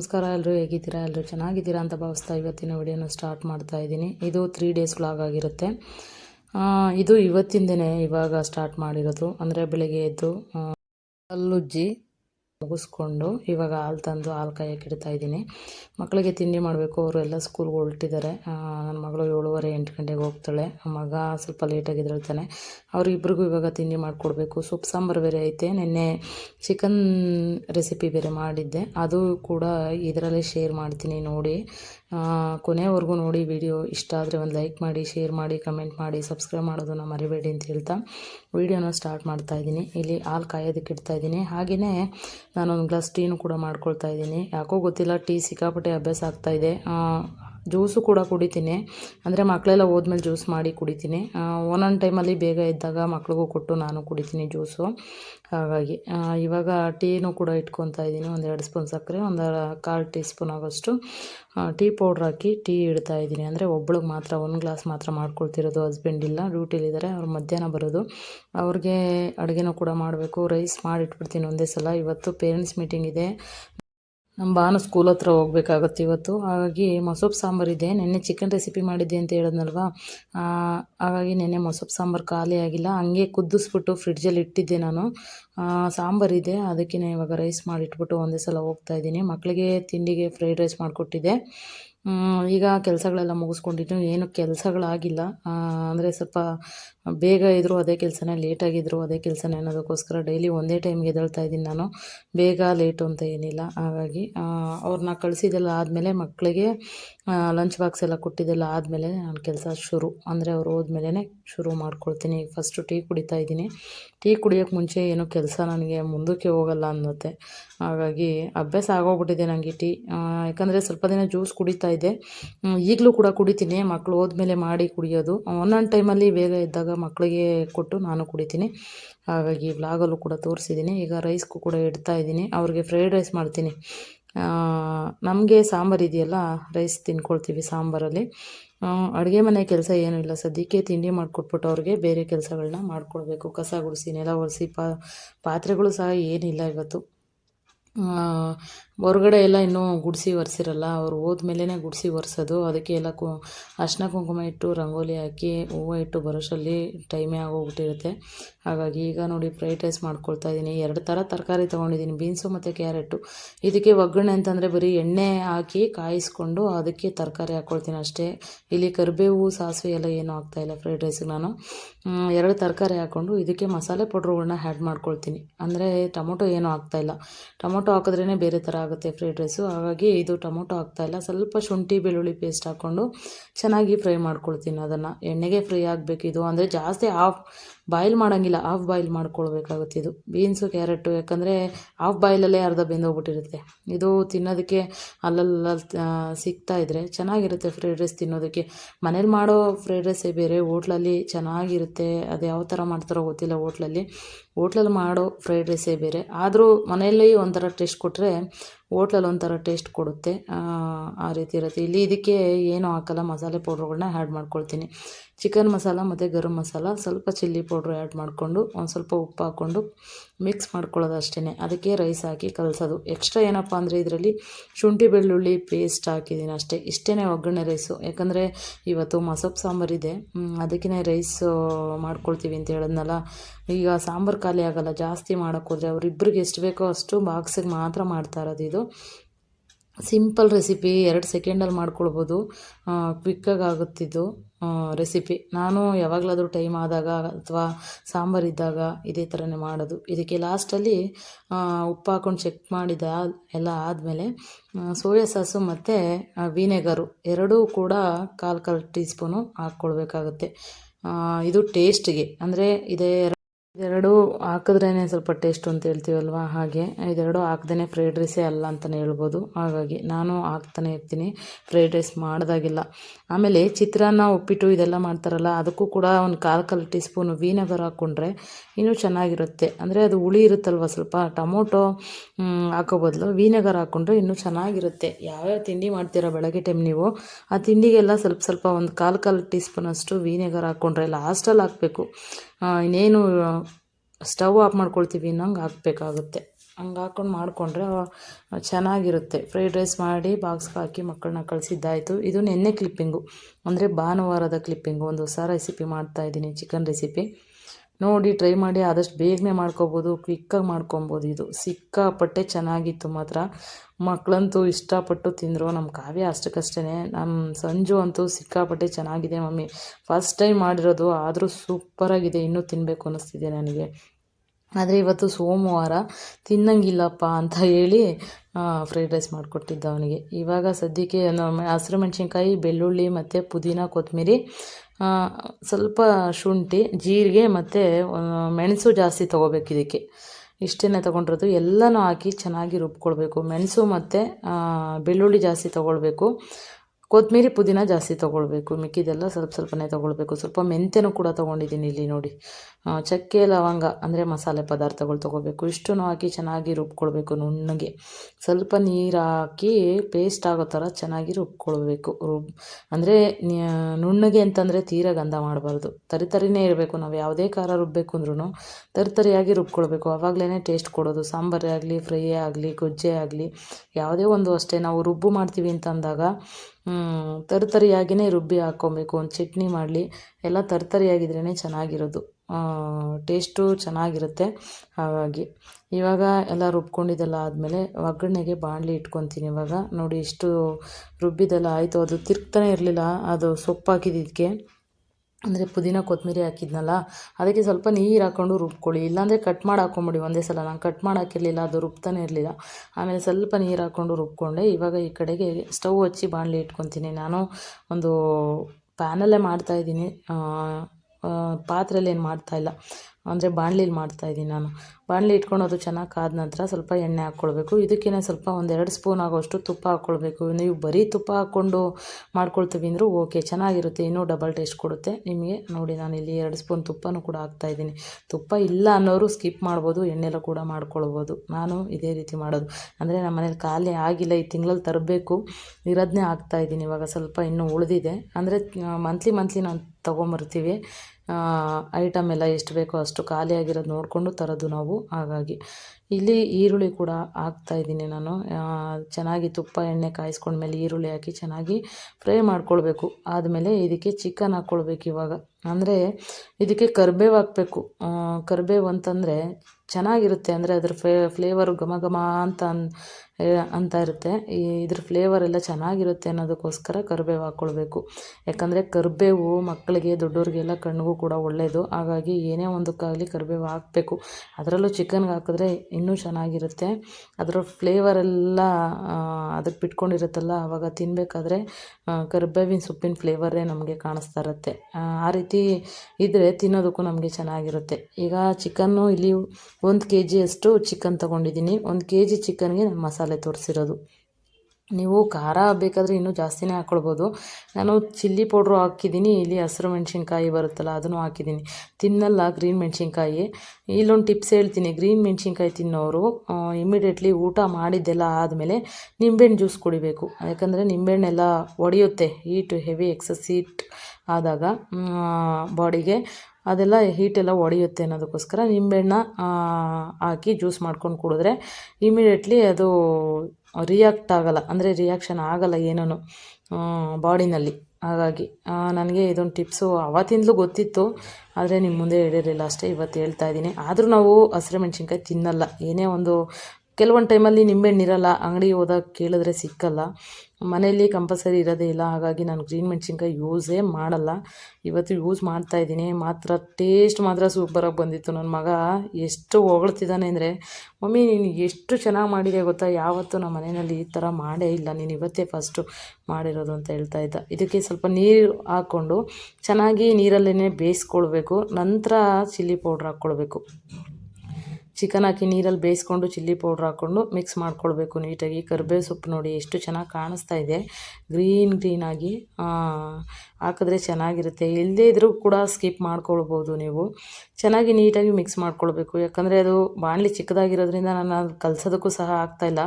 ನಮಸ್ಕಾರ ಎಲ್ಲರೂ ಹೇಗಿದ್ದೀರಾ? ಎಲ್ಲರೂ ಚೆನ್ನಾಗಿದ್ದೀರಾ ಅಂತ ಭಾವಿಸ್ತಾ ಇವತ್ತಿನ ವಿಡಿಯೋನ ಸ್ಟಾರ್ಟ್ ಮಾಡ್ತಾ ಇದ್ದೀನಿ. ಇದು ತ್ರೀ ಡೇಸ್ ವ್ಲಾಗ್ ಆಗಿರುತ್ತೆ. ಇದು ಇವತ್ತಿಂದನೇ ಇವಾಗ ಸ್ಟಾರ್ಟ್ ಮಾಡಿರೋದು. ಅಂದರೆ ಬೆಳಗ್ಗೆ ಎದ್ದು ಆ, ಹಲ್ಲುಜ್ಜಿ ಮುಗಿಸ್ಕೊಂಡು ಇವಾಗ ಹಾಲು ತಂದು ಹಾಲು ಕಾಯಕ್ಕೆ ಇಡ್ತಾ ಇದ್ದೀನಿ. ಮಕ್ಕಳಿಗೆ ತಿಂಡಿ ಮಾಡಬೇಕು, ಅವರು ಎಲ್ಲ ಸ್ಕೂಲ್ಗೆ ಹೊರಟಿದ್ದಾರೆ. ನನ್ನ ಮಗಳು ಏಳುವರೆ ಎಂಟು ಗಂಟೆಗೆ ಹೋಗ್ತಾಳೆ. ಮಗ ಸ್ವಲ್ಪ ಲೇಟಾಗಿ ಎದ್ದೇಳ್ತಾನೆ. ಅವರಿಬ್ರಿಗೂ ಇವಾಗ ತಿಂಡಿ ಮಾಡಿಕೊಡ್ಬೇಕು. ಸೊಪ್ಪು ಸಾಂಬಾರು ಬೇರೆ ಐತೆ. ನಿನ್ನೆ ಚಿಕನ್ ರೆಸಿಪಿ ಬೇರೆ ಮಾಡಿದ್ದೆ. ಅದು ಕೂಡ ಇದರಲ್ಲೇ ಶೇರ್ ಮಾಡ್ತೀನಿ ನೋಡಿ. ಕೊನೆವರೆಗೂ ನೋಡಿ ವಿಡಿಯೋ ಇಷ್ಟ ಆದರೆ ಒಂದು ಲೈಕ್ ಮಾಡಿ, ಶೇರ್ ಮಾಡಿ, ಕಮೆಂಟ್ ಮಾಡಿ, ಸಬ್ಸ್ಕ್ರೈಬ್ ಮಾಡೋದನ್ನು ಮರಿಬೇಡಿ ಅಂತ ಹೇಳ್ತಾ ವಿಡಿಯೋನ ಸ್ಟಾರ್ಟ್ ಮಾಡ್ತಾ ಇದ್ದೀನಿ. ಇಲ್ಲಿ ಹಾಲು ಕಾಯೋದಕ್ಕೆ ಇಡ್ತಾ ಇದ್ದೀನಿ. ಹಾಗೆಯೇ ನಾನೊಂದು ಗ್ಲಾಸ್ ಟೀನು ಕೂಡ ಮಾಡ್ಕೊಳ್ತಾ ಇದ್ದೀನಿ. ಯಾಕೋ ಗೊತ್ತಿಲ್ಲ, ಟೀ ಸಿಕ್ಕಾಪಟ್ಟೆ ಅಭ್ಯಾಸ ಆಗ್ತಾಯಿದೆ ಜ್ಯೂಸು ಕೂಡ ಕುಡಿತೀನಿ. ಅಂದರೆ ಮಕ್ಕಳೆಲ್ಲ ಹೋದ್ಮೇಲೆ ಜ್ಯೂಸ್ ಮಾಡಿ ಕುಡಿತೀನಿ. ಒಂದೊಂದು ಟೈಮಲ್ಲಿ ಬೇಗ ಇದ್ದಾಗ ಮಕ್ಳಿಗೂ ಕೊಟ್ಟು ನಾನು ಕುಡಿತೀನಿ ಜ್ಯೂಸು. ಹಾಗಾಗಿ ಇವಾಗ ಟೀನು ಕೂಡ ಇಟ್ಕೊತಾ ಇದ್ದೀನಿ. ಒಂದೆರಡು ಸ್ಪೂನ್ ಸಕ್ಕರೆ, ಒಂದು ಕಾಲು ಟೀ ಸ್ಪೂನ್ ಆಗೋಷ್ಟು ಟೀ ಪೌಡ್ರ್ ಹಾಕಿ ಟೀ ಇಡ್ತಾ ಇದ್ದೀನಿ. ಅಂದರೆ ಒಬ್ಬಳಿಗೆ ಮಾತ್ರ, ಒಂದು ಗ್ಲಾಸ್ ಮಾತ್ರ ಮಾಡ್ಕೊಳ್ತಿರೋದು ಹಸ್ಬೆಂಡ್ ಇಲ್ಲ. ಡ್ಯೂಟಿಲಿದ್ದಾರೆ, ಅವ್ರು ಮಧ್ಯಾಹ್ನ ಬರೋದು. ಅವ್ರಿಗೆ ಅಡುಗೆನೂ ಕೂಡ ಮಾಡಬೇಕು. ರೈಸ್ ಮಾಡಿಟ್ಬಿಡ್ತೀನಿ ಒಂದೇ ಸಲ. ಇವತ್ತು ಪೇರೆಂಟ್ಸ್ ಮೀಟಿಂಗ್ ಇದೆ. ನಮ್ಮ ಭಾನು ಸ್ಕೂಲ್ ಹತ್ರ ಹೋಗ್ಬೇಕಾಗತ್ತೆ ಇವತ್ತು. ಹಾಗಾಗಿ ಮೊಸೊಪ್ಪು ಸಾಂಬಾರು ಇದೆ. ನೆನ್ನೆ ಚಿಕನ್ ರೆಸಿಪಿ ಮಾಡಿದ್ದೆ ಅಂತ ಹೇಳಿದ್ನಲ್ವಾ? ಹಾಗಾಗಿ ನೆನ್ನೆ ಮೊಸೊಪ್ಪು ಸಾಂಬಾರು ಖಾಲಿ ಆಗಿಲ್ಲ. ಹಂಗೆ ಕುದಿಸ್ಬಿಟ್ಟು ಫ್ರಿಡ್ಜಲ್ಲಿ ಇಟ್ಟಿದ್ದೆ ನಾನು. ಸಾಂಬಾರು ಸಾಂಬಾರಿದೆ ಅದಕ್ಕೆ ಇವಾಗ ರೈಸ್ ಮಾಡಿಟ್ಬಿಟ್ಟು ಒಂದೇ ಸಲ ಹೋಗ್ತಾ ಇದ್ದೀನಿ. ಮಕ್ಕಳಿಗೆ ತಿಂಡಿಗೆ ಫ್ರೈಡ್ ರೈಸ್ ಮಾಡಿಕೊಟ್ಟಿದ್ದೆ. ಈಗ ಕೆಲಸಗಳೆಲ್ಲ ಮುಗಿಸ್ಕೊಂಡಿದ್ದು, ಏನು ಕೆಲಸಗಳಾಗಿಲ್ಲ. ಅಂದರೆ ಸ್ವಲ್ಪ ಬೇಗ ಇದ್ದರೂ ಅದೇ ಕೆಲಸನೇ ಲೇಟಾಗಿದ್ದರು ಅದೇ ಕೆಲಸನೇ ಅನ್ನೋದಕ್ಕೋಸ್ಕರ ಡೈಲಿ ಒಂದೇ ಟೈಮ್ಗೆ ಎದ್ದೇಳ್ತಾ ಇದ್ದೀನಿ ನಾನು. ಬೇಗ ಲೇಟು ಅಂತ ಏನಿಲ್ಲ, ಹಾಗಾಗಿ ಅವ್ರನ್ನ ಕಳಿಸಿದೆಲ್ಲ ಆದಮೇಲೆ ಮಕ್ಕಳಿಗೆ ಲಂಚ್ ಬಾಕ್ಸ್ ಎಲ್ಲ ಕೊಟ್ಟಿದ್ದೆಲ್ಲ ಆದಮೇಲೆ ನಾನು ಕೆಲಸ ಶುರು. ಅಂದರೆ ಅವ್ರು ಹೋದ್ಮೇಲೆ ಶುರು ಮಾಡ್ಕೊಳ್ತೀನಿ. ಫಸ್ಟು ಟೀ ಕುಡಿತಾ ಇದ್ದೀನಿ. ಟೀ ಕುಡಿಯೋಕ್ಕೆ ಮುಂಚೆ ಏನು ಕೆಲಸ ನನಗೆ ಮುಂದಕ್ಕೆ ಹೋಗಲ್ಲ ಅನ್ನತ್ತೆ. ಹಾಗಾಗಿ ಅಭ್ಯಾಸ ಆಗೋಗ್ಬಿಟ್ಟಿದೆ ನನಗೆ ಟೀ. ಯಾಕಂದರೆ ಸ್ವಲ್ಪ ದಿನ ಜ್ಯೂಸ್ ಕುಡಿತಾ ಇದ್ದೆ. ಈಗಲೂ ಕೂಡ ಕುಡಿತೀನಿ. ಮಕ್ಕಳು ಹೋದ್ಮೇಲೆ ಮಾಡಿ ಕುಡಿಯೋದು. ಒಂದೊಂದು ಟೈಮಲ್ಲಿ ಬೇಗ ಇದ್ದಾಗ ಮಕ್ಕಳಿಗೆ ಕೊಟ್ಟು ನಾನು ಕುಡಿತೀನಿ. ಹಾಗಾಗಿ ವ್ಲಾಗಲ್ಲೂ ಕೂಡ ತೋರಿಸಿದ್ದೀನಿ. ಈಗ ರೈಸ್ಗೂ ಕೂಡ ಇಡ್ತಾ ಇದ್ದೀನಿ. ಅವ್ರಿಗೆ ಫ್ರೈಡ್ ರೈಸ್ ಮಾಡ್ತೀನಿ. ನಮಗೆ ಸಾಂಬಾರು ಇದೆಯಲ್ಲ ರೈಸ್ ತಿನ್ಕೊಳ್ತೀವಿ ಸಾಂಬಾರಲ್ಲಿ. ಅಡುಗೆ ಮನೆ ಕೆಲಸ ಏನೂ ಇಲ್ಲ. ಸದ್ಯಕ್ಕೆ ತಿಂಡಿ ಮಾಡಿಕೊಟ್ಬಿಟ್ಟು ಅವ್ರಿಗೆ ಬೇರೆ ಕೆಲಸಗಳನ್ನ ಮಾಡ್ಕೊಳ್ಬೇಕು ಕಸ ಗುಡಿಸಿ, ನೆಲ ಒರೆಸಿ ಪಾತ್ರೆಗಳು ಸಹ ಏನಿಲ್ಲ ಇವತ್ತು. ಹೊರಗಡೆ ಎಲ್ಲ ಇನ್ನೂ ಗುಡಿಸಿ ಒರೆಸಿರಲ್ಲ. ಅವ್ರು ಹೋದ್ಮೇಲೆ ಗುಡಿಸಿ ಒರೆಸೋದು. ಅದಕ್ಕೆ ಎಲ್ಲ ಕು, ಅರ್ಶಿನ ಕುಂಕುಮ ಇಟ್ಟು ರಂಗೋಲಿ ಹಾಕಿ ಹೂವು ಇಟ್ಟು ಬರೋಷ್ಟರಲ್ಲಿ ಟೈಮೇ ಆಗೋಗ್ಬಿಟ್ಟಿರುತ್ತೆ. ಹಾಗಾಗಿ ಈಗ ನೋಡಿ ಫ್ರೈಡ್ ರೈಸ್ ಮಾಡ್ಕೊಳ್ತಾ ಇದ್ದೀನಿ. ಎರಡು ಥರ ತರಕಾರಿ ತೊಗೊಂಡಿದ್ದೀನಿ. ಬೀನ್ಸು ಮತ್ತು ಕ್ಯಾರೆಟು. ಇದಕ್ಕೆ ಒಗ್ಗರಣೆ ಅಂತಂದರೆ ಬರೀ ಎಣ್ಣೆ ಹಾಕಿ ಕಾಯಿಸ್ಕೊಂಡು ಅದಕ್ಕೆ ತರಕಾರಿ ಹಾಕ್ಕೊಳ್ತೀನಿ ಅಷ್ಟೇ. ಇಲ್ಲಿ ಕರಿಬೇವು ಸಾಸಿವೆ ಎಲ್ಲ ಏನೂ ಆಗ್ತಾಯಿಲ್ಲ ಫ್ರೈಡ್ ರೈಸ್ಗೆ ನಾನು. ಎರಡು ತರಕಾರಿ ಹಾಕ್ಕೊಂಡು ಇದಕ್ಕೆ ಮಸಾಲೆ ಪೌಡ್ರುಗಳನ್ನ ಆ್ಯಡ್ ಮಾಡ್ಕೊಳ್ತೀನಿ. ಅಂದರೆ ಟೊಮೊಟೊ ಏನೂ ಹಾಕ್ತಾಯಿಲ್ಲ ಟೊಮೊಟೊ ಹಾಕಿದ್ರೇ ಬೇರೆ ಥರ ಆಗುತ್ತೆ ಫ್ರೈಡ್ ರೈಸು. ಹಾಗಾಗಿ ಇದು ಟೊಮೊಟೊ ಹಾಕ್ತಾಯಿಲ್ಲ ಸ್ವಲ್ಪ ಶುಂಠಿ, ಬೆಳ್ಳುಳ್ಳಿ ಪೇಸ್ಟ್ ಹಾಕ್ಕೊಂಡು ಚೆನ್ನಾಗಿ ಫ್ರೈ ಮಾಡ್ಕೊಳ್ತೀನಿ ಅದನ್ನು. ಎಣ್ಣೆಗೆ ಫ್ರೈ ಆಗಬೇಕು ಇದು. ಅಂದರೆ ಜಾಸ್ತಿ ಆಫ್ ಬಾಯ್ಲ್ ಮಾಡೋಂಗಿಲ್ಲ ಆಫ್ ಬಾಯ್ಲ್ ಮಾಡ್ಕೊಳ್ಬೇಕಾಗುತ್ತೆ ಇದು. ಬೀನ್ಸು ಕ್ಯಾರೆಟು ಯಾಕಂದರೆ ಆಫ್ ಬಾಯ್ಲಲ್ಲೇ ಅರ್ಧ ಬೆಂದೋಗ್ಬಿಟ್ಟಿರುತ್ತೆ. ಇದು ತಿನ್ನೋದಕ್ಕೆ ಅಲ್ಲಲ್ಲ ಸಿಗ್ತಾ ಇದ್ದರೆ ಚೆನ್ನಾಗಿರುತ್ತೆ ಫ್ರೈಡ್ ರೈಸ್ ತಿನ್ನೋದಕ್ಕೆ. ಮನೇಲಿ ಮಾಡೋ ಫ್ರೈಡ್ ರೈಸೇ ಬೇರೆ ಹೋಟ್ಲಲ್ಲಿ ಚೆನ್ನಾಗಿರುತ್ತೆ. ಅದು ಯಾವ ಥರ ಮಾಡ್ತಾರೋ ಗೊತ್ತಿಲ್ಲ ಹೋಟ್ಲಲ್ಲಿ. ಹೋಟ್ಲಲ್ಲಿ ಮಾಡೋ ಫ್ರೈಡ್ ರೈಸೇ ಬೇರೆ. ಆದರೂ ಮನೆಯಲ್ಲಿ ಒಂಥರ ಟೇಸ್ಟ್ ಕೊಟ್ಟರೆ ಹೋಟ್ಲಲ್ಲಿ ಒಂಥರ ಟೇಸ್ಟ್ ಕೊಡುತ್ತೆ. ಆ, ರೀತಿ ಇರುತ್ತೆ. ಇಲ್ಲಿ ಇದಕ್ಕೆ ಏನೂ ಹಾಕಲ್ಲ. ಮಸಾಲೆ ಪೌಡ್ರುಗಳನ್ನ ಆ್ಯಡ್ ಮಾಡ್ಕೊಳ್ತೀನಿ. ಚಿಕನ್ ಮಸಾಲ ಮತ್ತು ಗರಂ ಮಸಾಲ. ಸ್ವಲ್ಪ ಚಿಲ್ಲಿ ಪೌಡ್ರು ಆ್ಯಡ್ ಮಾಡಿಕೊಂಡು ಒಂದು ಸ್ವಲ್ಪ ಉಪ್ಪು ಹಾಕ್ಕೊಂಡು ಮಿಕ್ಸ್ ಮಾಡ್ಕೊಳ್ಳೋದು ಅಷ್ಟೇ ಅದಕ್ಕೆ ರೈಸ್ ಹಾಕಿ ಕಲಸೋದು. ಎಕ್ಸ್ಟ್ರಾ ಏನಪ್ಪ ಅಂದರೆ ಇದರಲ್ಲಿ ಶುಂಠಿ ಬೆಳ್ಳುಳ್ಳಿ ಪೇಸ್ಟ್ ಹಾಕಿದ್ದೀನಿ ಅಷ್ಟೇ. ಇಷ್ಟೇ ಒಗ್ಗರಣೆ ರೈಸು ಯಾಕಂದರೆ ಇವತ್ತು ಮಸೊಪ್ಪು ಸಾಂಬಾರಿದೆ ಅದಕ್ಕೇ ರೈಸು ಮಾಡ್ಕೊಳ್ತೀವಿ ಅಂತ ಹೇಳಿದ್ನಲ್ಲ. ಈಗ ಸಾಂಬಾರು ಖಾಲಿ ಆಗಲ್ಲ, ಜಾಸ್ತಿ ಮಾಡೋಕ್ಕೋದ್ರೆ ಅವರಿಬ್ಬರಿಗೆ ಎಷ್ಟು ಬೇಕೋ ಅಷ್ಟು ಬಾಕ್ಸಿಗೆ ಮಾತ್ರ ಮಾಡ್ತಾ ಇರೋದು ಇದು. ಸಿಂಪಲ್ ರೆಸಿಪಿ ಎರಡು ಸೆಕೆಂಡಲ್ಲಿ ಮಾಡ್ಕೊಳ್ಬೋದು. ಕ್ವಿಕ್ಕಾಗಿ ಆಗುತ್ತಿದ್ದು. ರೆಸಿಪಿ ನಾನು ಯಾವಾಗಲಾದರೂ ಟೈಮ್ ಆದಾಗ ಅಥವಾ ಸಾಂಬಾರು ಇದ್ದಾಗ ಇದೇ ಥರನೇ ಮಾಡೋದು. ಇದಕ್ಕೆ ಲಾಸ್ಟಲ್ಲಿ ಉಪ್ಪು ಹಾಕ್ಕೊಂಡು ಚೆಕ್ ಮಾಡಿದ ಎಲ್ಲ ಆದಮೇಲೆ ಸೋಯಾ ಸಾಸು ಮತ್ತು ವಿನೆಗರು ಎರಡೂ ಕೂಡ ಕಾಲು ಕಾಲು ಟೀ ಸ್ಪೂನು ಹಾಕ್ಕೊಳ್ಬೇಕಾಗುತ್ತೆ ಇದು ಟೇಸ್ಟಿಗೆ ಅಂದರೆ ಇದೇ ಇದೆರಡು ಹಾಕಿದ್ರೇ ಸ್ವಲ್ಪ ಟೇಸ್ಟ್ ಅಂತ ಹೇಳ್ತೀವಲ್ವ? ಹಾಗೆ ಇದೆರಡು ಹಾಕ್ದೇ ಫ್ರೈಡ್ ರೈಸೇ ಅಲ್ಲ ಅಂತಲೇ ಹೇಳ್ಬೋದು. ಹಾಗಾಗಿ ನಾನು ಹಾಕ್ತಾನೆ ಇರ್ತೀನಿ. ಫ್ರೈಡ್ ರೈಸ್ ಮಾಡಿದಾಗೆಲ್ಲ. ಆಮೇಲೆ ಚಿತ್ರಾನ್ನ ಉಪ್ಪಿಟ್ಟು ಇದೆಲ್ಲ ಮಾಡ್ತಾರಲ್ಲ, ಅದಕ್ಕೂ ಕೂಡ ಒಂದು ಕಾಲು ಕಾಲು ಟೀ ಸ್ಪೂನು ವಿನೆಗರ್ ಹಾಕ್ಕೊಂಡ್ರೆ ಇನ್ನೂ ಚೆನ್ನಾಗಿರುತ್ತೆ. ಅಂದರೆ ಅದು ಹುಳಿ ಇರುತ್ತಲ್ವ ಸ್ವಲ್ಪ ಟೊಮೊಟೊ ಹಾಕೋ ಬದಲು ವಿನೆಗರ್ ಹಾಕ್ಕೊಂಡ್ರೆ ಇನ್ನೂ ಚೆನ್ನಾಗಿರುತ್ತೆ. ಯಾವ್ಯಾವ ತಿಂಡಿ ಮಾಡ್ತೀರಾ ಬೆಳಗ್ಗೆ ಟೈಮ್ ನೀವು? ಆ ತಿಂಡಿಗೆಲ್ಲ ಸ್ವಲ್ಪ ಸ್ವಲ್ಪ ಒಂದು ಕಾಲು ಕಾಲು ಟೀ ಸ್ಪೂನಷ್ಟು ವಿನೆಗರ್ ಹಾಕ್ಕೊಂಡ್ರೆ ಲಾಸ್ಟಲ್ಲಿ ಹಾಕಬೇಕು. ಇನ್ನೇನು ಸ್ಟವ್ ಆಫ್ ಮಾಡ್ಕೊಳ್ತೀವಿ ಅನ್ನೋಂಗೆ ಹಾಕಬೇಕಾಗುತ್ತೆ. ಹಂಗೆ ಹಾಕ್ಕೊಂಡು ಮಾಡಿಕೊಂಡ್ರೆ ಚೆನ್ನಾಗಿರುತ್ತೆ. ಫ್ರೈಡ್ ರೈಸ್ ಮಾಡಿ ಬಾಕ್ಸ್ಗೆ ಹಾಕಿ ಮಕ್ಕಳನ್ನ ಕಳಿಸಿದ್ದಾಯಿತು. ಇದು ನೆನ್ನೆ ಕ್ಲಿಪ್ಪಿಂಗು ಅಂದರೆ ಭಾನುವಾರದ ಕ್ಲಿಪ್ಪಿಂಗು ಒಂದು ಹೊಸ ರೆಸಿಪಿ ಮಾಡ್ತಾಯಿದ್ದೀನಿ ಚಿಕನ್ ರೆಸಿಪಿ ನೋಡಿ ಟ್ರೈ ಮಾಡಿ ಆದಷ್ಟು ಬೇಗನೆ ಮಾಡ್ಕೊಬೋದು ಕ್ವಿಕ್ಕಾಗಿ ಮಾಡ್ಕೊಬೋದು ಇದು. ಸಿಕ್ಕಾಪಟ್ಟೆ ಚೆನ್ನಾಗಿತ್ತು ಮಾತ್ರ. ಮಕ್ಕಳಂತೂ ಇಷ್ಟಪಟ್ಟು ತಿಂದರು. ನಮ್ಮ ಕಾವ್ಯ ಅಷ್ಟಕ್ಕಷ್ಟೇ ನಮ್ಮ ಸಂಜು ಅಂತೂ ಸಿಕ್ಕಾಪಟ್ಟೆ ಚೆನ್ನಾಗಿದೆ ಮಮ್ಮಿ. ಫಸ್ಟ್ ಟೈಮ್ ಮಾಡಿರೋದು, ಆದರೂ ಸೂಪರಾಗಿದೆ ಇನ್ನೂ ತಿನ್ನಬೇಕು ಅನ್ನಿಸ್ತಿದೆ ನನಗೆ. ಆದರೆ ಇವತ್ತು ಸೋಮವಾರ ತಿನ್ನಂಗಿಲ್ಲಪ್ಪ ಅಂತ ಹೇಳಿ ಫ್ರೈಡ್ ರೈಸ್ ಮಾಡಿಕೊಟ್ಟಿದ್ದ ಅವನಿಗೆ. ಇವಾಗ ಸದ್ಯಕ್ಕೆ ಹಸಿರು ಮೆಣಸಿನ್ಕಾಯಿ, ಬೆಳ್ಳುಳ್ಳಿ ಮತ್ತು ಪುದೀನ ಕೊತ್ತಂಬರಿ ಸ್ವಲ್ಪ ಶುಂಠಿ, ಜೀರಿಗೆ ಮತ್ತು ಮೆಣಸು ಜಾಸ್ತಿ ತೊಗೋಬೇಕು ಇದಕ್ಕೆ. ಇಷ್ಟೇ ತೊಗೊಂಡಿರೋದು. ಎಲ್ಲನೂ ಹಾಕಿ ಚೆನ್ನಾಗಿ ರುಬ್ಕೊಳ್ಬೇಕು. ಮೆಣಸು ಮತ್ತು ಬೆಳ್ಳುಳ್ಳಿ ಜಾಸ್ತಿ ತೊಗೊಳ್ಬೇಕು. ಕೊತ್ತಂಬರಿ ಪುದೀನ ಜಾಸ್ತಿ ತೊಗೊಳ್ಬೇಕು, ಮಿಕ್ಕಿದೆಲ್ಲ ಸ್ವಲ್ಪ ಸ್ವಲ್ಪನೇ ತೊಗೊಳ್ಬೇಕು. ಸ್ವಲ್ಪ ಮೆಂತ್ಯನೂ ಕೂಡ ತೊಗೊಂಡಿದ್ದೀನಿ ಇಲ್ಲಿ ನೋಡಿ. ಚಕ್ಕೆ, ಲವಂಗ ಅಂದರೆ ಮಸಾಲೆ ಪದಾರ್ಥಗಳು ತೊಗೋಬೇಕು ಇಷ್ಟನ್ನು ಹಾಕಿ ಚೆನ್ನಾಗಿ ರುಬ್ಕೊಳ್ಬೇಕು ನುಣ್ಣಗೆ. ಸ್ವಲ್ಪ ನೀರು ಹಾಕಿ ಪೇಸ್ಟ್ ಆಗೋ ಥರ ಚೆನ್ನಾಗಿ ರುಬ್ಕೊಳ್ಬೇಕು. ರುಬ್, ಅಂದರೆ ನುಣ್ಣಗೆ ಅಂತಂದರೆ ತೀರ ಗಂಧ ಮಾಡಬಾರ್ದು. ತರಿತರಿನೇ ಇರಬೇಕು ನಾವು, ಯಾವುದೇ ಖಾರ ರುಬ್ಬಬೇಕು ಅಂದ್ರೂ ತರಿತರಿಯಾಗಿ ರುಬ್ಕೊಳ್ಬೇಕು. ಆವಾಗಲೇ ಟೇಸ್ಟ್ ಕೊಡೋದು. ಸಾಂಬಾರೇ ಆಗಲಿ ಫ್ರೈಯೇ ಆಗಲಿ, ಗೊಜ್ಜೆ ಆಗಲಿ, ಯಾವುದೇ ಒಂದು ಅಷ್ಟೇ. ನಾವು ರುಬ್ಬು ಮಾಡ್ತೀವಿ ಅಂತ ಅಂದಾಗ ತರಿತರಿಯಾಗಿಯೇ ರುಬ್ಬಿ ಹಾಕ್ಕೊಬೇಕು ಒಂದು ಚಟ್ನಿ ಮಾಡಲಿ. ಎಲ್ಲ ತರಿತರಿಯಾಗಿದ್ರೇ ಚೆನ್ನಾಗಿರೋದು. ಟೇಸ್ಟು ಚೆನ್ನಾಗಿರುತ್ತೆ ಹಾಗಾಗಿ. ಇವಾಗ ಎಲ್ಲ ರುಬ್ಕೊಂಡಿದ್ದೆಲ್ಲ ಆದಮೇಲೆ ಒಗ್ಗರಣೆಗೆ ಬಾಣಲಿ ಇಟ್ಕೊತೀನಿ ಇವಾಗ. ನೋಡಿ, ಇಷ್ಟು ರುಬ್ಬಿದೆಲ್ಲ ಆಯಿತು. ಅದು ತಿರುಗ್ತಾನೆ ಇರಲಿಲ್ಲ. ಅದು ಸೊಪ್ಪು ಹಾಕಿದ್ದಕ್ಕೆ ಅಂದರೆ ಪುದೀನ ಕೊತ್ತಂಬರಿ ಹಾಕಿದ್ನಲ್ಲ, ಅದಕ್ಕೆ ಸ್ವಲ್ಪ ನೀರು ಹಾಕ್ಕೊಂಡು ರುಬ್ಕೊಳ್ಳಿ. ಇಲ್ಲಾಂದರೆ ಕಟ್ ಮಾಡಿ ಹಾಕ್ಕೊಂಬಿಡಿ ಒಂದೇ ಸಲ. ನಾನು ಕಟ್ ಮಾಡಿ ಹಾಕಿರಲಿಲ್ಲ, ಅದು ರುಬ್ತಾನೆ ಇರಲಿಲ್ಲ. ಆಮೇಲೆ ಸ್ವಲ್ಪ ನೀರು ಹಾಕ್ಕೊಂಡು ರುಬ್ಕೊಂಡೆ. ಇವಾಗ ಈ ಕಡೆಗೆ ಸ್ಟವ್ ಹಚ್ಚಿ ಬಾಣಲಿ ಇಟ್ಕೊತೀನಿ. ನಾನು ಒಂದು ಪ್ಯಾನಲ್ಲೇ ಮಾಡ್ತಾಯಿದ್ದೀನಿ ಪಾತ್ರೆಯಲ್ಲಿ ಏನು ಮಾಡ್ತಾಯಿಲ್ಲ ಅಂದರೆ ಬಾಣಲಿಲಿ ಮಾಡ್ತಾಯಿದ್ದೀನಿ ನಾನು. ಬಾಣಲಿ ಇಟ್ಕೊಂಡು ಅದು ಚೆನ್ನಾಗಿ ಕಾದ ನಂತರ ಸ್ವಲ್ಪ ಎಣ್ಣೆ ಹಾಕ್ಕೊಳ್ಬೇಕು ಇದಕ್ಕೇ ಸ್ವಲ್ಪ ಒಂದೆರಡು ಸ್ಪೂನ್ ಆಗೋಷ್ಟು ತುಪ್ಪ ಹಾಕ್ಕೊಳ್ಬೇಕು ನೀವು ಬರೀ ತುಪ್ಪ ಹಾಕ್ಕೊಂಡು ಮಾಡ್ಕೊಳ್ತೀವಿ ಅಂದರೂ ಓಕೆ, ಚೆನ್ನಾಗಿರುತ್ತೆ. ಇನ್ನೂ ಡಬಲ್ ಟೇಸ್ಟ್ ಕೊಡುತ್ತೆ. ನಿಮಗೆ ನೋಡಿ, ನಾನು ಇಲ್ಲಿ ಎರಡು ಸ್ಪೂನ್ ತುಪ್ಪನೂ ಕೂಡ ಹಾಕ್ತಾಯಿದ್ದೀನಿ ತುಪ್ಪ ಇಲ್ಲ ಅನ್ನೋರು ಸ್ಕಿಪ್ ಮಾಡ್ಬೋದು, ಎಣ್ಣೆಲ್ಲ ಕೂಡ ಮಾಡ್ಕೊಳ್ಬೋದು. ನಾನು ಇದೇ ರೀತಿ ಮಾಡೋದು. ಅಂದರೆ ನಮ್ಮ ಮನೇಲಿ ಖಾಲಿ ಆಗಿಲ್ಲ, ಈ ತಿಂಗಳಲ್ಲಿ ತರಬೇಕು. ಇರೋದನ್ನೇ ಹಾಕ್ತಾಯಿದ್ದೀನಿ ಇವಾಗ ಸ್ವಲ್ಪ ಇನ್ನೂ ಉಳಿದಿದೆ. ಅಂದರೆ ಮಂತ್ಲಿ ಮಂತ್ಲಿ ನಾನು ತೊಗೊಂಬರ್ತೀವಿ. ಐಟಮ್ ಎಲ್ಲ ಎಷ್ಟು ಬೇಕೋ ಅಷ್ಟು ಖಾಲಿಯಾಗಿರೋದು ನೋಡಿಕೊಂಡು ತರೋದು ನಾವು ಹಾಗಾಗಿ. ಇಲ್ಲಿ ಈರುಳ್ಳಿ ಕೂಡ ಹಾಕ್ತಾ ಇದ್ದೀನಿ ನಾನು. ಚೆನ್ನಾಗಿ ತುಪ್ಪ, ಎಣ್ಣೆ ಕಾಯಿಸ್ಕೊಂಡ್ಮೇಲೆ ಈರುಳ್ಳಿ ಹಾಕಿ ಚೆನ್ನಾಗಿ ಫ್ರೈ ಮಾಡ್ಕೊಳ್ಬೇಕು. ಆದಮೇಲೆ ಇದಕ್ಕೆ ಚಿಕನ್ ಹಾಕ್ಕೊಳ್ಬೇಕು ಇವಾಗ. ಅಂದರೆ ಇದಕ್ಕೆ ಕರಿಬೇವು ಹಾಕಬೇಕು. ಕರಿಬೇವು ಅಂತಂದರೆ ಚೆನ್ನಾಗಿರುತ್ತೆ ಅಂದರೆ ಅದ್ರ ಫ್ಲೇವರು ಘಮ ಘಮ ಅಂತ ಅಂತ ಇರುತ್ತೆ. ಈ, ಇದ್ರ ಫ್ಲೇವರ್ ಎಲ್ಲ ಚೆನ್ನಾಗಿರುತ್ತೆ ಅನ್ನೋದಕ್ಕೋಸ್ಕರ ಕರಿಬೇವು ಹಾಕ್ಕೊಳ್ಬೇಕು. ಯಾಕಂದರೆ ಕರಿಬೇವು ಮಕ್ಕಳಿಗೆ ದೊಡ್ಡವ್ರಿಗೆಲ್ಲ ಕಣ್ಣಿಗೂ ಕೂಡ ಒಳ್ಳೆಯದು ಹಾಗಾಗಿ ಏನೇ ಒಂದಕ್ಕಾಗಲಿ ಕರಿಬೇವು ಹಾಕಬೇಕು. ಅದರಲ್ಲೂ ಚಿಕನ್ಗೆ ಹಾಕಿದ್ರೆ ಇನ್ನೂ ಚೆನ್ನಾಗಿರುತ್ತೆ. ಅದರ ಫ್ಲೇವರೆಲ್ಲ ಅದಕ್ಕೆ ಬಿಟ್ಕೊಂಡಿರುತ್ತಲ್ಲ ಆವಾಗ ತಿನ್ನಬೇಕಾದ್ರೆ ಕರ್ಬೇವಿನ ಸೊಪ್ಪಿನ ಫ್ಲೇವರೇ ನಮಗೆ ಕಾಣಿಸ್ತಾ ಇರುತ್ತೆ. ಆ ರೀತಿ ಇದ್ದರೆ ತಿನ್ನೋದಕ್ಕೂ ನಮಗೆ ಚೆನ್ನಾಗಿರುತ್ತೆ. ಈಗ ಚಿಕನ್ನು ಇಲ್ಲಿ ಒಂದು ಕೆ ಜಿಯಷ್ಟು ಚಿಕನ್ ತೊಗೊಂಡಿದ್ದೀನಿ. ಒಂದು ಕೆ ಜಿ ಚಿಕನ್ಗೆ ನಾನು ಮಸಾಲೆ ತೋರಿಸಿರೋದು. ನೀವು ಖಾರ ಬೇಕಾದರೆ ಇನ್ನೂ ಜಾಸ್ತಿನೇ ಹಾಕ್ಕೊಳ್ಬೋದು ನಾನು ಚಿಲ್ಲಿ ಪೌಡ್ರು ಹಾಕಿದ್ದೀನಿ. ಇಲ್ಲಿ ಹಸಿರು ಮೆಣಸಿನ್ಕಾಯಿ ಬರುತ್ತಲ್ಲ, ಅದನ್ನು ಹಾಕಿದ್ದೀನಿ. ತಿನ್ನಲ್ಲ ಗ್ರೀನ್ ಮೆಣಸಿನ್ಕಾಯಿ. ಇಲ್ಲೊಂದು ಟಿಪ್ಸ್ ಹೇಳ್ತೀನಿ. ಗ್ರೀನ್ ಮೆಣಸಿನ್ಕಾಯಿ ತಿನ್ನೋರು ಇಮಿಡಿಯೇಟ್ಲಿ ಊಟ ಮಾಡಿದ್ದೆಲ್ಲ ಆದಮೇಲೆ ನಿಂಬೆಹಣ್ಣು ಜ್ಯೂಸ್ ಕುಡಿಬೇಕು. ಯಾಕಂದರೆ ನಿಂಬೆಹಣ್ಣೆಲ್ಲ ಒಡೆಯುತ್ತೆ. ಹೀಟ್ ಹೆವಿ ಎಕ್ಸಸ್ ಹೀಟ್ ಆದಾಗ ಬಾಡಿಗೆ ಅದೆಲ್ಲ ಹೀಟೆಲ್ಲ ಒಡೆಯುತ್ತೆ ಅನ್ನೋದಕ್ಕೋಸ್ಕರ ನಿಂಬೆಹಣ್ಣ ಹಾಕಿ ಜ್ಯೂಸ್ ಮಾಡ್ಕೊಂಡು ಕುಡಿದ್ರೆ ಇಮಿಡಿಯೇಟ್ಲಿ ಅದು ರಿಯಾಕ್ಟ್ ಆಗೋಲ್ಲ. ಅಂದರೆ ರಿಯಾಕ್ಷನ್ ಆಗೋಲ್ಲ ಏನೂ ಬಾಡಿನಲ್ಲಿ ಹಾಗಾಗಿ ನನಗೆ ಇದೊಂದು ಟಿಪ್ಸು ಆವತ್ತಿಂದಲೂ ಗೊತ್ತಿತ್ತು. ಆದರೆ ನಿಮ್ಮ ಮುಂದೆ ಹೇಳಿರಲಿಲ್ಲ ಅಷ್ಟೇ, ಇವತ್ತು ಹೇಳ್ತಾ ಇದ್ದೀನಿ. ಆದರೂ ನಾವು ಹಸಿರು ಮೆಣಸಿನ್ಕಾಯಿ ತಿನ್ನಲ್ಲ. ಏನೇ ಒಂದು ಕೆಲವೊಂದು ಟೈಮಲ್ಲಿ ನಿಂಬೆಹಣ್ಣು ಇರಲ್ಲ ಅಂಗಡಿಗೆ ಹೋದಾಗ ಕೇಳಿದ್ರೆ ಸಿಕ್ಕಲ್ಲ. ಮನೆಯಲ್ಲಿ ಕಂಪಲ್ಸರಿ ಇರೋದೇ ಇಲ್ಲ. ಹಾಗಾಗಿ ನಾನು ಗ್ರೀನ್ ಮೆಣಸಿನ್ಕಾಯಿ ಯೂಸೇ ಮಾಡಲ್ಲ. ಇವತ್ತು ಯೂಸ್ ಮಾಡ್ತಾ ಇದ್ದೀನಿ. ಮಾತ್ರ ಟೇಸ್ಟ್ ಮಾತ್ರ ಸೂಪರಾಗಿ ಬಂದಿತ್ತು. ನನ್ನ ಮಗ ಎಷ್ಟು ಹೊಗಳ್ತಿದ್ದಾನೆ ಅಂದರೆ, ಮಮ್ಮಿ, ನೀನು ಎಷ್ಟು ಚೆನ್ನಾಗಿ ಮಾಡಿದೆ ಗೊತ್ತಾ? ಯಾವತ್ತೂ ನಮ್ಮ ಮನೆಯಲ್ಲಿ ಈ ಥರ ಮಾಡೇ ಇಲ್ಲ. ನೀನು ಇವತ್ತೇ ಫಸ್ಟು ಮಾಡಿರೋದು ಅಂತ ಹೇಳ್ತಾ ಇದ್ದ. ಇದಕ್ಕೆ ಸ್ವಲ್ಪ ನೀರು ಹಾಕ್ಕೊಂಡು ಚೆನ್ನಾಗಿ ನೀರಲ್ಲೇ ಬೇಯಿಸ್ಕೊಳ್ಬೇಕು. ನಂತರ ಚಿಲ್ಲಿ ಪೌಡ್ರ್ ಹಾಕ್ಕೊಳ್ಬೇಕು. ಚಿಕನ್ ಹಾಕಿ ನೀರಲ್ಲಿ ಬೇಯಿಸ್ಕೊಂಡು ಚಿಲ್ಲಿ ಪೌಡ್ರ್ ಹಾಕ್ಕೊಂಡು ಮಿಕ್ಸ್ ಮಾಡ್ಕೊಳ್ಬೇಕು ನೀಟಾಗಿ. ಕರಿಬೇವು ಸೊಪ್ಪು ನೋಡಿ ಎಷ್ಟು ಚೆನ್ನಾಗಿ ಕಾಣಿಸ್ತಾ ಇದೆ. ಗ್ರೀನ್ ಗ್ರೀನಾಗಿ ಹಾಕಿದ್ರೆ ಚೆನ್ನಾಗಿರುತ್ತೆ. ಇಲ್ಲದೇ ಇದ್ದರೂ ಕೂಡ ಸ್ಕಿಪ್ ಮಾಡ್ಕೊಳ್ಬೋದು ನೀವು. ಚೆನ್ನಾಗಿ ನೀಟಾಗಿ ಮಿಕ್ಸ್ ಮಾಡ್ಕೊಳ್ಬೇಕು. ಯಾಕಂದರೆ ಅದು ಬಾಣಲಿ ಚಿಕ್ಕದಾಗಿರೋದ್ರಿಂದ ನಾನು ಅದು ಕಲಸೋದಕ್ಕೂ ಸಹ ಆಗ್ತಾಯಿಲ್ಲ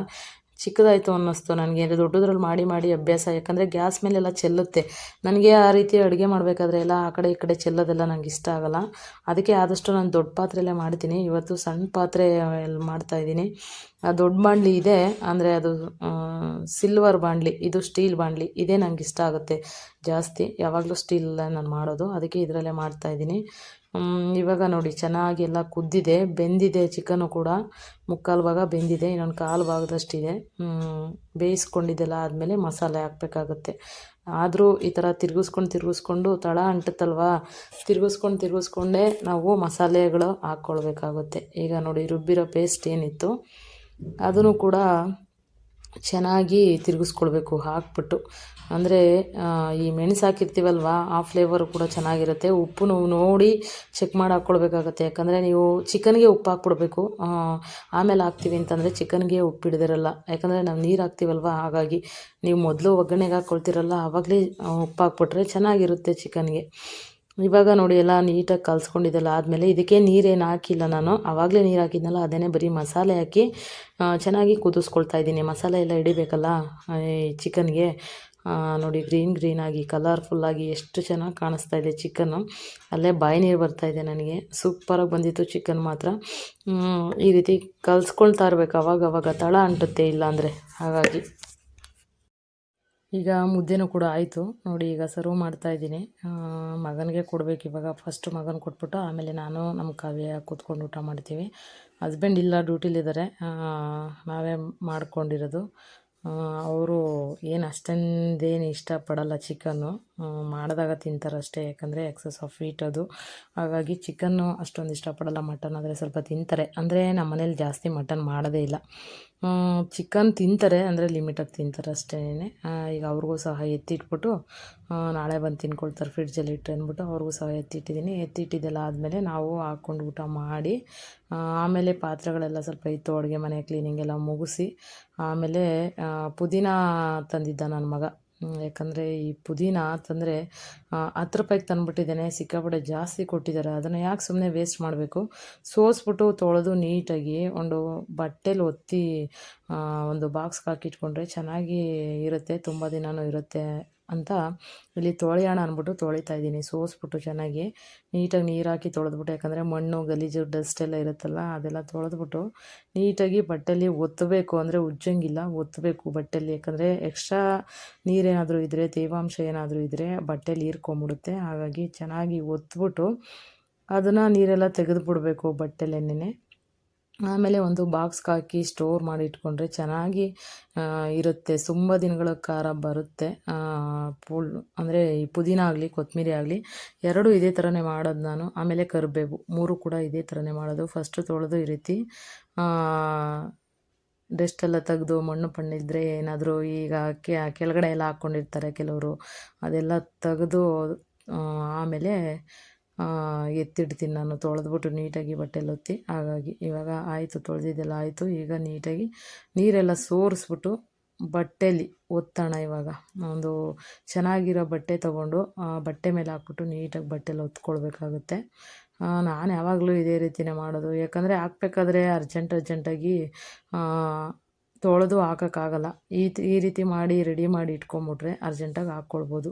ಚಿಕ್ಕದಾಯಿತು ಅನ್ನಿಸ್ತು ನನಗೆ. ದೊಡ್ಡದ್ರಲ್ಲಿ ಮಾಡಿ ಮಾಡಿ ಅಭ್ಯಾಸ. ಯಾಕಂದರೆ ಗ್ಯಾಸ್ ಮೇಲೆಲ್ಲ ಚೆಲ್ಲುತ್ತೆ. ನನಗೆ ಆ ರೀತಿ ಅಡುಗೆ ಮಾಡಬೇಕಾದ್ರೆ ಎಲ್ಲ ಆ ಕಡೆ ಈ ಕಡೆ ಚೆಲ್ಲೋದೆಲ್ಲ ನಂಗೆ ಇಷ್ಟ ಆಗೋಲ್ಲ. ಅದಕ್ಕೆ ಆದಷ್ಟು ನಾನು ದೊಡ್ಡ ಪಾತ್ರೆಯಲ್ಲೇ ಮಾಡ್ತೀನಿ. ಇವತ್ತು ಸಣ್ಣ ಪಾತ್ರೆ ಮಾಡ್ತಾಯಿದ್ದೀನಿ ಆ ದೊಡ್ಡ ಬಾಣಲಿ ಇದೆ. ಅಂದರೆ ಅದು ಸಿಲ್ವರ್ ಬಾಣಲಿ, ಇದು ಸ್ಟೀಲ್ ಬಾಣಲಿ, ಇದೇ ನನಗೆ ಇಷ್ಟ ಆಗುತ್ತೆ ಜಾಸ್ತಿ. ಯಾವಾಗಲೂ ಸ್ಟೀಲ್ ನಾನು ಮಾಡೋದು. ಅದಕ್ಕೆ ಇದರಲ್ಲೇ ಮಾಡ್ತಾಯಿದ್ದೀನಿ ಇವಾಗ ನೋಡಿ ಚೆನ್ನಾಗಿ ಎಲ್ಲ ಕುದ್ದಿದೆ, ಬೆಂದಿದೆ, ಚಿಕನು ಕೂಡ. ಮುಕ್ಕಾಲು ಭಾಗ ಬೆಂದಿದೆ, ಇನ್ನೊಂದು ಕಾಲು ಭಾಗದಷ್ಟಿದೆ. ಬೇಯಿಸ್ಕೊಂಡಿದ್ದೆಲ್ಲ ಆದಮೇಲೆ ಮಸಾಲೆ ಹಾಕಬೇಕಾಗುತ್ತೆ. ಆದರೂ ಈ ಥರ ತಿರುಗಿಸ್ಕೊಂಡು ತಿರುಗಿಸ್ಕೊಂಡು, ತಳ ಅಂಟುತ್ತಲ್ವ? ತಿರುಗಿಸ್ಕೊಂಡು ತಿರುಗಿಸ್ಕೊಂಡೇ ನಾವು ಮಸಾಲೆಗಳು ಹಾಕ್ಕೊಳ್ಬೇಕಾಗುತ್ತೆ. ಈಗ ನೋಡಿ, ರುಬ್ಬಿರೋ ಪೇಸ್ಟ್ ಏನಿತ್ತು, ಅದನ್ನು ಕೂಡ ಚೆನ್ನಾಗಿ ತಿರುಗಿಸ್ಕೊಳ್ಬೇಕು, ಹಾಕ್ಬಿಟ್ಟು. ಅಂದರೆ ಈ ಮೆಣಸು ಹಾಕಿರ್ತೀವಲ್ವ, ಆ ಫ್ಲೇವರು ಕೂಡ ಚೆನ್ನಾಗಿರುತ್ತೆ. ಉಪ್ಪು ನೋಡಿ ಚೆಕ್ ಮಾಡಿ ಹಾಕ್ಕೊಳ್ಬೇಕಾಗತ್ತೆ. ಯಾಕಂದರೆ ನೀವು ಚಿಕನ್ಗೆ ಉಪ್ಪು ಹಾಕ್ಬಿಡ್ಬೇಕು. ಆಮೇಲೆ ಹಾಕ್ತೀವಿ ಅಂತಂದರೆ ಚಿಕನ್ಗೆ ಉಪ್ಪು ಹಿಡ್ದಿರಲ್ಲ. ಯಾಕಂದರೆ ನಾವು ನೀರು ಹಾಕ್ತೀವಲ್ವ, ಹಾಗಾಗಿ ನೀವು ಮೊದಲು ಒಗ್ಗರಣೆಗೆ ಹಾಕ್ಕೊಳ್ತೀರಲ್ಲ ಆವಾಗಲೇ ಉಪ್ಪು ಹಾಕ್ಬಿಟ್ರೆ ಚೆನ್ನಾಗಿರುತ್ತೆ ಚಿಕನ್ಗೆ ಇವಾಗ ನೋಡಿ ಎಲ್ಲ ನೀಟಾಗಿ ಕಲ್ಸ್ಕೊಂಡಿದ್ದೆಲ್ಲ ಆದಮೇಲೆ ಇದಕ್ಕೆ ನೀರೇನು ಹಾಕಿಲ್ಲ ನಾನು. ಆವಾಗಲೇ ನೀರು ಹಾಕಿದ್ನಲ್ಲ ಅದೇ ಬರೀ ಮಸಾಲೆ ಹಾಕಿ ಚೆನ್ನಾಗಿ ಕುದಿಸ್ಕೊಳ್ತಾ ಇದ್ದೀನಿ. ಮಸಾಲೆ ಎಲ್ಲ ಹಿಡಿಬೇಕಲ್ಲ ಈ ಚಿಕನ್ಗೆ. ನೋಡಿ ಗ್ರೀನ್ ಗ್ರೀನಾಗಿ ಕಲರ್ಫುಲ್ಲಾಗಿ ಎಷ್ಟು ಚೆನ್ನಾಗಿ ಕಾಣಿಸ್ತಾ ಇದೆ ಚಿಕನ್ನು. ಅಲ್ಲೇ ಬಾಯಿ ನೀರು ಬರ್ತಾ ಇದೆ ನನಗೆ. ಸೂಪರಾಗಿ ಬಂದಿತ್ತು ಚಿಕನ್ ಮಾತ್ರ. ಈ ರೀತಿ ಕಲ್ಸ್ಕೊಳ್ತಾ ಇರ್ಬೇಕು. ಅವಾಗ ತಳ ಅಂಟುತ್ತೆ ಇಲ್ಲಾಂದರೆ ಹಾಗಾಗಿ. ಈಗ ಮುದ್ದೆನೂ ಕೂಡ ಆಯಿತು. ನೋಡಿ ಈಗ ಸರ್ವ್ ಮಾಡ್ತಾ ಇದ್ದೀನಿ. ಮಗನಿಗೆ ಕೊಡಬೇಕು ಇವಾಗ. ಫಸ್ಟ್ ಮಗನ ಕೊಟ್ಬಿಟ್ಟು ಆಮೇಲೆ ನಾನು ನಮ್ಮ ಕಾವ್ಯ ಕೂತ್ಕೊಂಡು ಊಟ ಮಾಡ್ತೀವಿ. ಹಸ್ಬೆಂಡ್ ಇಲ್ಲ ಡ್ಯೂಟಿಲಿದ್ದಾರೆ ನಾವೇ ಮಾಡ್ಕೊಂಡಿರೋದು. ಅವರು ಏನು ಅಷ್ಟೊಂದೇನು ಇಷ್ಟಪಡಲ್ಲ ಚಿಕನ್ನು ಮಾಡಿದಾಗ ತಿಂತಾರಷ್ಟೇ ಯಾಕಂದರೆ ಎಕ್ಸಸ್ ಆಫ್ ವೀಟ್ ಅದು. ಹಾಗಾಗಿ ಚಿಕನ್ನು ಅಷ್ಟೊಂದು ಇಷ್ಟಪಡಲ್ಲ ಮಟನ್ ಆದರೆ ಸ್ವಲ್ಪ ತಿಂತಾರೆ. ಅಂದರೆ ನಮ್ಮ ಮನೇಲಿ ಜಾಸ್ತಿ ಮಟನ್ ಮಾಡೋದೇ ಇಲ್ಲ. ಚಿಕನ್ ತಿಂತಾರೆ, ಅಂದರೆ ಲಿಮಿಟಾಗಿ ತಿಂತಾರೆ ಅಷ್ಟೇ ಈಗ ಅವ್ರಿಗೂ ಸಹ ಎತ್ತಿಟ್ಬಿಟ್ಟು ನಾಳೆ ಬಂದು ತಿನ್ಕೊಳ್ತಾರೆ ಫ್ರಿಡ್ಜಲ್ಲಿ ಇಟ್ಟು ಅಂದ್ಬಿಟ್ಟು ಅವ್ರಿಗೂ ಸಹ ಎತ್ತಿಟ್ಟಿದ್ದೀನಿ ಎತ್ತಿಟ್ಟಿದ್ದೆಲ್ಲ ಆದಮೇಲೆ ನಾವು ಹಾಕ್ಕೊಂಡು ಊಟ ಮಾಡಿ ಆಮೇಲೆ ಪಾತ್ರೆಗಳೆಲ್ಲ ಸ್ವಲ್ಪ ಇತ್ತು, ಅಡುಗೆ ಮನೆ ಕ್ಲೀನಿಂಗ್ ಎಲ್ಲ ಮುಗಿಸಿ, ಆಮೇಲೆ ಪುದೀನ ತಂದಿದ್ದ ನನ್ನ ಮಗ. ಯಾಕಂದರೆ ಈ ಪುದೀನ ತಂದರೆ ಹತ್ತು ರೂಪಾಯಿಗೆ ತಂದುಬಿಟ್ಟಿದ್ದೇನೆ, ಸಿಕ್ಕಾಪಟ್ಟೆ ಜಾಸ್ತಿ ಕೊಟ್ಟಿದ್ದಾರೆ. ಅದನ್ನು ಯಾಕೆ ಸುಮ್ಮನೆ ವೇಸ್ಟ್ ಮಾಡಬೇಕು? ಸೋಸ್ಬಿಟ್ಟು ತೊಳೆದು ನೀಟಾಗಿ ಒಂದು ಬಟ್ಟೆಲಿ ಒತ್ತಿ ಒಂದು ಬಾಕ್ಸ್ಗೆ ಹಾಕಿಟ್ಕೊಂಡ್ರೆ ಚೆನ್ನಾಗಿ ಇರುತ್ತೆ, ತುಂಬ ದಿನವೂ ಇರುತ್ತೆ. ಅಂತ ಇಲ್ಲಿ ತೊಳೆಯೋಣ ಅಂದ್ಬಿಟ್ಟು ತೊಳಿತಾ ಇದ್ದೀನಿ. ಸೋಸ್ಬಿಟ್ಟು ಚೆನ್ನಾಗಿ ನೀಟಾಗಿ ನೀರು ಹಾಕಿ ತೊಳೆದ್ಬಿಟ್ಟು, ಯಾಕಂದರೆ ಮಣ್ಣು, ಗಲೀಜು ಡಸ್ಟ್ ಎಲ್ಲ ಇರುತ್ತಲ್ಲ, ಅದೆಲ್ಲ ತೊಳೆದ್ಬಿಟ್ಟು ನೀಟಾಗಿ ಬಟ್ಟೆಲಿ ಒತ್ತಬೇಕು ಅಂದರೆ ಉಜ್ಜಂಗಿಲ್ಲ ಒತ್ತಬೇಕು ಬಟ್ಟೆಲಿ. ಯಾಕಂದರೆ ಎಕ್ಸ್ಟ್ರಾ ನೀರೇನಾದರೂ ಇದ್ದರೆ ತೇವಾಂಶ ಏನಾದರೂ ಇದ್ದರೆ ಬಟ್ಟೆಲಿ ಹೀರ್ಕೊಂಬಿಡುತ್ತೆ ಹಾಗಾಗಿ ಚೆನ್ನಾಗಿ ಒತ್ಬಿಟ್ಟು ಅದನ್ನು ನೀರೆಲ್ಲ ತೆಗೆದುಬಿಡ್ಬೇಕು ಬಟ್ಟೆಲೆನೇ ಆಮೇಲೆ ಒಂದು ಬಾಕ್ಸ್ಗೆ ಹಾಕಿ ಸ್ಟೋರ್ ಮಾಡಿ ಇಟ್ಕೊಂಡ್ರೆ ಚೆನ್ನಾಗಿ ಇರುತ್ತೆ. ತುಂಬ ದಿನಗಳ ಖಾರ ಬರುತ್ತೆ. ಪುಲ್ ಅಂದರೆ ಈ ಪುದೀನ ಆಗಲಿ ಕೊತ್ತಂಬರಿ ಆಗಲಿ, ಎರಡು ಇದೇ ಥರನೇ ಮಾಡೋದು ನಾನು. ಆಮೇಲೆ ಕರಿಬೇವು, ಮೂರು ಕೂಡ ಇದೇ ಥರನೇ ಮಾಡೋದು. ಫಸ್ಟು ತೊಳೆದು ಈ ರೀತಿ ಡಸ್ಟೆಲ್ಲ ತೆಗೆದು, ಮಣ್ಣು ಪಣ್ಣಿದ್ರೆ ಏನಾದರೂ ಈಗ ಕೆಳಗಡೆ ಎಲ್ಲ ಹಾಕ್ಕೊಂಡಿರ್ತಾರೆ ಕೆಲವರು. ಅದೆಲ್ಲ ತೆಗೆದು ಆಮೇಲೆ ಎತ್ತಿಡ್ತೀನಿ ನಾನು, ತೊಳೆದ್ಬಿಟ್ಟು ನೀಟಾಗಿ ಬಟ್ಟೆಲಿ ಒತ್ತಿ, ಹಾಗಾಗಿ ಇವಾಗ ಆಯಿತು, ತೊಳೆದಿದ್ದೆಲ್ಲ ಆಯಿತು. ಈಗ ನೀಟಾಗಿ ನೀರೆಲ್ಲ ಸೋರಿಸ್ಬಿಟ್ಟು ಬಟ್ಟೆಲಿ ಒತ್ತೋಣ ಇವಾಗ. ಒಂದು ಚೆನ್ನಾಗಿರೋ ಬಟ್ಟೆ ತೊಗೊಂಡು ಬಟ್ಟೆ ಮೇಲೆ ಹಾಕ್ಬಿಟ್ಟು ನೀಟಾಗಿ ಬಟ್ಟೆಲಿ ಒತ್ಕೊಳ್ಬೇಕಾಗುತ್ತೆ. ನಾನು ಯಾವಾಗಲೂ ಇದೇ ರೀತಿಯೇ ಮಾಡೋದು. ಯಾಕಂದರೆ ಹಾಕ್ಬೇಕಾದ್ರೆ ಅರ್ಜೆಂಟ್ ಅರ್ಜೆಂಟಾಗಿ ತೊಳೆದು ಹಾಕೋಕ್ಕಾಗಲ್ಲ. ಈ ಈ ರೀತಿ ಮಾಡಿ ರೆಡಿ ಮಾಡಿ ಇಟ್ಕೊಂಬಿಟ್ರೆ ಅರ್ಜೆಂಟಾಗಿ ಹಾಕ್ಕೊಳ್ಬೋದು.